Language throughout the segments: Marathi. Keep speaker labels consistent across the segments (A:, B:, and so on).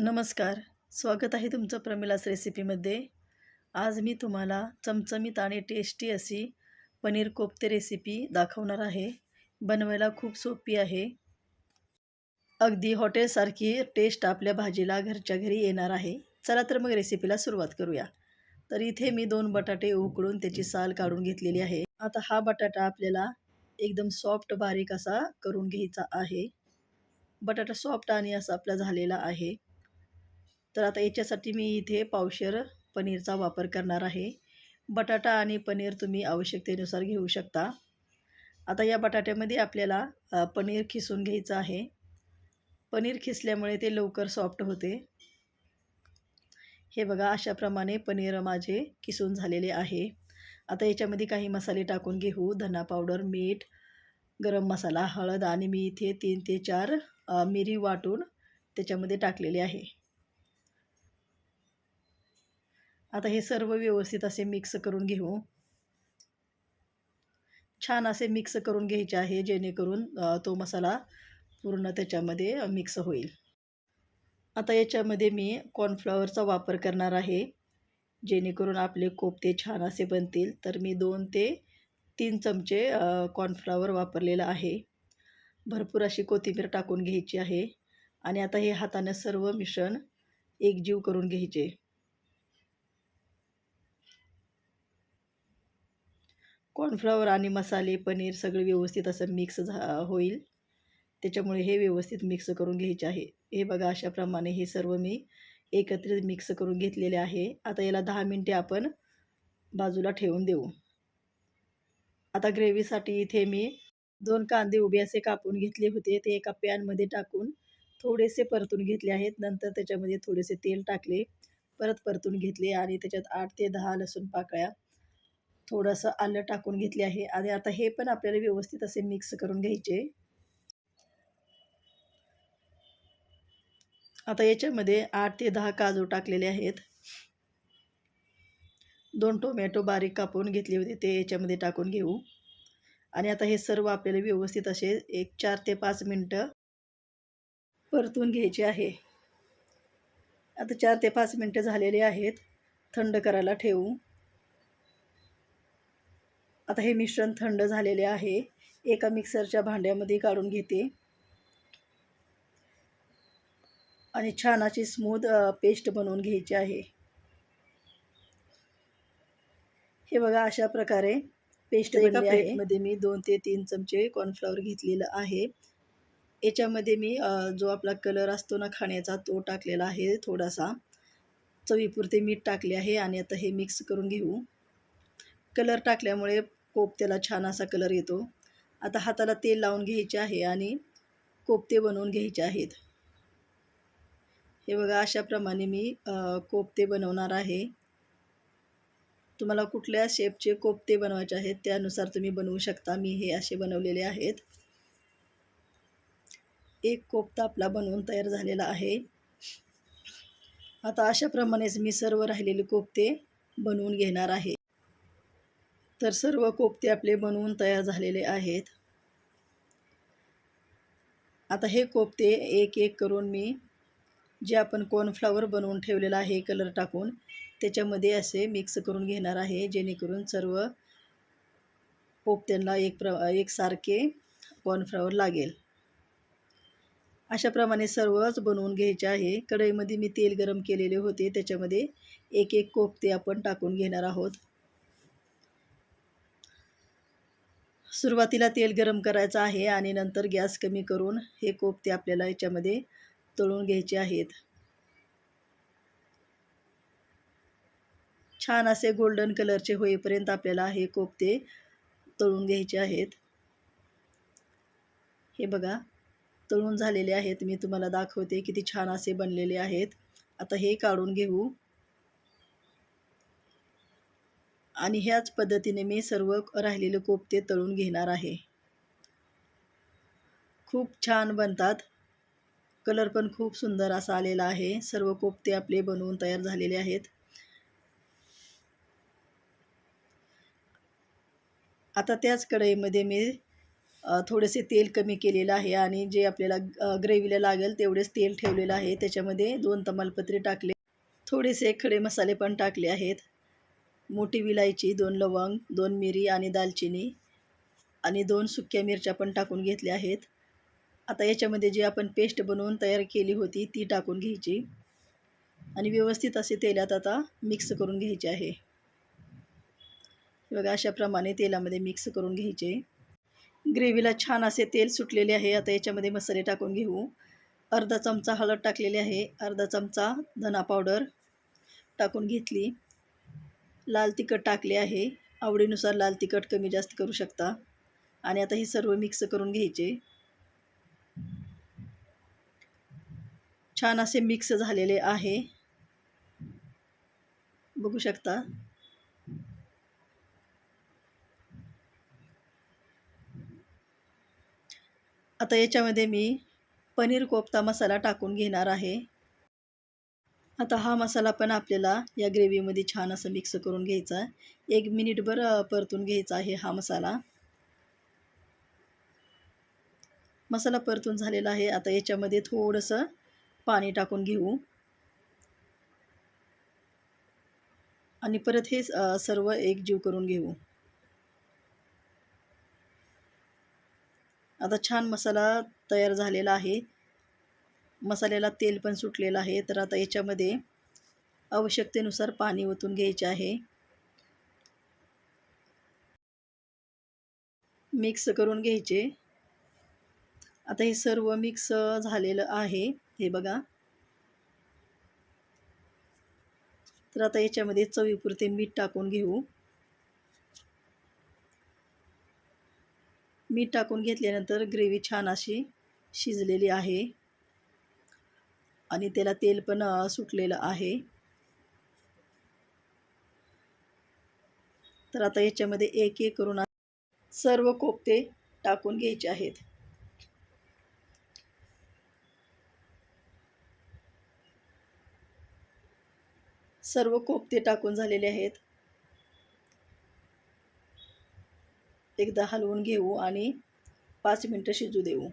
A: नमस्कार. स्वागत आहे तुमचं प्रमिलास रेसिपीमध्ये. आज मी तुम्हाला चमचमीत आणि टेस्टी अशी पनीर कोफ्ते रेसिपी दाखवणार आहे. बनवायला खूप सोपी आहे. अगदी हॉटेलसारखी टेस्ट आपल्या भाजीला घरच्या घरी येणार आहे. चला तर मग रेसिपीला सुरुवात करूया. तर इथे मी दोन बटाटे उकडून त्याची साल काढून घेतलेली आहे. आता हा बटाटा आपल्याला एकदम सॉफ्ट बारीक असा करून घ्यायचा आहे. बटाटा सॉफ्ट आणि असा आपला झालेला आहे. तर आता याच्यासाठी मी इथे पावशर पनीरचा वापर करणार आहे. बटाटा आणि पनीर तुम्ही आवश्यकतेनुसार घेऊ शकता. आता या बटाट्यामध्ये आपल्याला पनीर खिसून घ्यायचं आहे. पनीर खिसल्यामुळे ते लवकर सॉफ्ट होते. हे बघा अशाप्रमाणे पनीर माझे किसून झालेले आहे. आता याच्यामध्ये काही मसाले टाकून घेऊ. धना पावडर मीठ गरम मसाला हळद आणि मी इथे तीन ते चार मिरी वाटून त्याच्यामध्ये टाकलेले आहे. आता हे सर्व व्यवस्थित असे मिक्स करून घेऊ. छान असे मिक्स करून घ्यायचे आहे जेणेकरून तो मसाला पूर्ण त्याच्यामध्ये मिक्स होईल. आता याच्यामध्ये मी कॉर्नफ्लॉवरचा वापर करणार आहे. जेणेकरून आपले कोफ्ते छान असे बनतील. तर मी दोन ते तीन चमचे कॉर्नफ्लॉवर वापरलेलं आहे. भरपूर अशी कोथिंबीर टाकून घ्यायची आहे. आणि आता हे हाताने सर्व मिश्रण एकजीव करून घ्यायचे. कॉर्नफ्लॉवर आणि मसाले पनीर सगळे व्यवस्थित असं मिक्स झा होईल. त्याच्यामुळे हे व्यवस्थित मिक्स करून घ्यायचे आहे. हे बघा अशाप्रमाणे हे सर्व मी एकत्रित मिक्स करून घेतलेले आहे. आता याला दहा मिनटे आपण बाजूला ठेवून देऊ. आता ग्रेव्हीसाठी इथे मी दोन कांदे उभे असे कापून घेतले होते. ते एका पॅनमध्ये टाकून थोडेसे परतून घेतले आहेत. नंतर त्याच्यामध्ये थोडेसे तेल टाकले. परत परतून घेतले आणि त्याच्यात आठ ते दहा लसूण पाकळ्या थोडंसं आलं टाकून घेतले आहे. आणि आता हे पण आपल्याला व्यवस्थित असे मिक्स करून घ्यायचे. आता याच्यामध्ये आठ ते दहा काजू टाकलेले आहेत. दोन टोमॅटो बारीक कापून घेतले होते ते याच्यामध्ये टाकून घेऊ. आणि आता हे सर्व आपल्याला व्यवस्थित असे एक चार ते पाच मिनटं परतून घ्यायचे आहे. आता चार ते पाच मिनटं झालेले आहेत. थंड करायला ठेवू. आता हे मिश्रण थंड झालेले आहे. एका मिक्सरच्या भांड्यामध्ये काढून घेते. आणि छान अशी स्मूथ पेस्ट बनवून घ्यायची आहे. हे बघा अशा प्रकारे पेस्ट एका प्लेटमध्ये मी दोन ते तीन चमचे कॉर्नफ्लॉवर घेतलेलं आहे. याच्यामध्ये मी जो आपला कलर असतो ना खाण्याचा तो टाकलेला आहे थोडासा. चवीपुरते मीठ टाकले आहे आणि आता हे मिक्स करून घेऊ. कलर टाकल्यामुळे कोफ्त्याला छान असा कलर येतो. आता हाताला तेल लावून घ्यायचे आहे आणि कोफ्ते बनवून घ्यायचे आहेत. हे बघा अशाप्रमाणे मी कोफ्ते बनवणार आहे. तुम्हाला कुठल्या शेपचे कोफ्ते बनवायचे आहेत त्यानुसार तुम्ही बनवू शकता. मी हे असे बनवलेले आहेत. एक कोफ्ता आपला बनवून तयार झालेला आहे. आता अशाप्रमाणेच मी सर्व राहिलेले कोफ्ते बनवून घेणार आहे. तर सर्व कोफ्ते आपले बनवून तयार झालेले आहेत. आता हे कोफ्ते एक एक करून मी जे आपण कॉर्नफ्लावर बनवून ठेवलेलं आहे कलर टाकून त्याच्यामध्ये असे मिक्स करून घेणार आहे जेणेकरून सर्व कोफ्त्यांना एक प्र एकसारखे कॉर्नफ्लावर लागेल. अशाप्रमाणे सर्वच बनवून घ्यायचे आहे. कढईमध्ये मी तेल गरम केलेले होते त्याच्यामध्ये एक एक कोफ्ते आपण टाकून घेणार आहोत. सुरुवातीला तेल गरम करायचं आहे आणि नंतर गॅस कमी करून हे कोफ्ते आपल्याला याच्यामध्ये तळून घ्यायचे आहेत. छान असे गोल्डन कलरचे होईपर्यंत आपल्याला हे कोफ्ते तळून घ्यायचे आहेत. हे बघा तळून झालेले आहेत. मी तुम्हाला दाखवते किती छान असे बनलेले आहेत. आता हे काढून घेऊ. आणि ह्याच पद्धतीने मी सर्व राहिलेले कोफ्ते तळून घेणार आहे. खूप छान बनतात. कलर पण खूप सुंदर असा आलेला आहे. सर्व कोफ्ते आपले बनवून तयार झालेले आहेत. आता त्याच कढईमध्ये मी थोडेसे तेल कमी केलेलं आहे आणि जे आपल्याला ग्रेव्हीला लागेल तेवढेच तेल ठेवलेलं आहे. त्याच्यामध्ये दोन तमालपत्रे टाकले. थोडेसे खडे मसाले पण टाकले आहेत. मोठी विलायची दोन लवंग दोन मिरी आणि दालचिनी आणि दोन सुक्या मिरच्या पण टाकून घेतल्या आहेत. आता याच्यामध्ये जी आपण पेस्ट बनवून तयार केली होती ती टाकून घ्यायची. आणि व्यवस्थित असे तेलात आता मिक्स करून घ्यायचे आहे. बघा अशाप्रमाणे तेलामध्ये मिक्स करून घ्यायचे. ग्रेव्हीला छान असे तेल सुटलेले आहे. आता याच्यामध्ये मसाले टाकून घेऊ. अर्धा चमचा हळद टाकलेली आहे. अर्धा चमचा धना पावडर टाकून घेतली. लाल तिखट टाकले आहे. आवडीनुसार लाल तिखट कमी जास्त करू शकता. आणि आता हे सर्व मिक्स करून घ्यायचे. छान असे मिक्स झालेले आहे. बघू शकता. आता याच्यामध्ये मी पनीर कोफ्ता मसाला टाकून घेणार आहे. आता हा मसाला पण आपल्याला या ग्रेव्हीमध्ये छान असं मिक्स करून घ्यायचा एक मिनिटभर परतून घ्यायचा आहे हा मसाला. मसाला परतून झालेला आहे. आता याच्यामध्ये थोडंसं पाणी टाकून घेऊ. आणि परत हे सर्व एकजीव करून घेऊ. आता छान मसाला तयार झालेला आहे. मसाल्याला तेल पण सुटलेलं आहे. तर आता याच्यामध्ये आवश्यकतेनुसार पाणी ओतून घ्यायचे आहे. मिक्स करून घ्यायचे. आता हे सर्व मिक्स झालेलं आहे. हे बघा. तर आता याच्यामध्ये चवीपुरते मीठ टाकून घेऊ. मीठ टाकून घेतल्यानंतर ग्रेव्ही छान अशी शिजलेली आहे. आणि त्याला तेल पण सुटलेलं आहे. तर आता याच्यामध्ये एक एक करून सर्व कोफ्ते टाकून घ्यायचे आहेत. सर्व कोफ्ते टाकून झालेले आहेत. एकदा हलवून घेऊ आणि पाच मिनटं शिजू देऊ.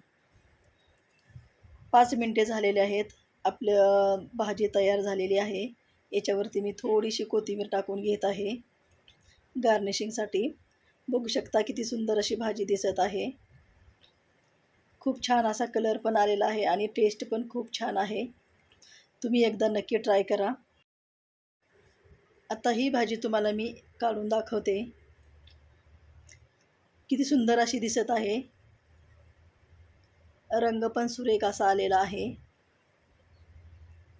A: पाच मिनटे झालेले आहेत. आपलं भाजी तयार झालेली आहे. याच्यावरती मी थोडीशी कोथिंबीर टाकून घेत आहे. गार्निशिंगसाठी. बघू शकता किती सुंदर अशी भाजी दिसत आहे. खूप छान असा कलर पण आलेला आहे आणि टेस्ट पण खूप छान आहे. तुम्ही एकदा नक्की ट्राय करा. आता ही भाजी तुम्हाला मी काढून दाखवते. किती सुंदर अशी दिसत आहे. रंग पण सुरेख असा आलेला आहे.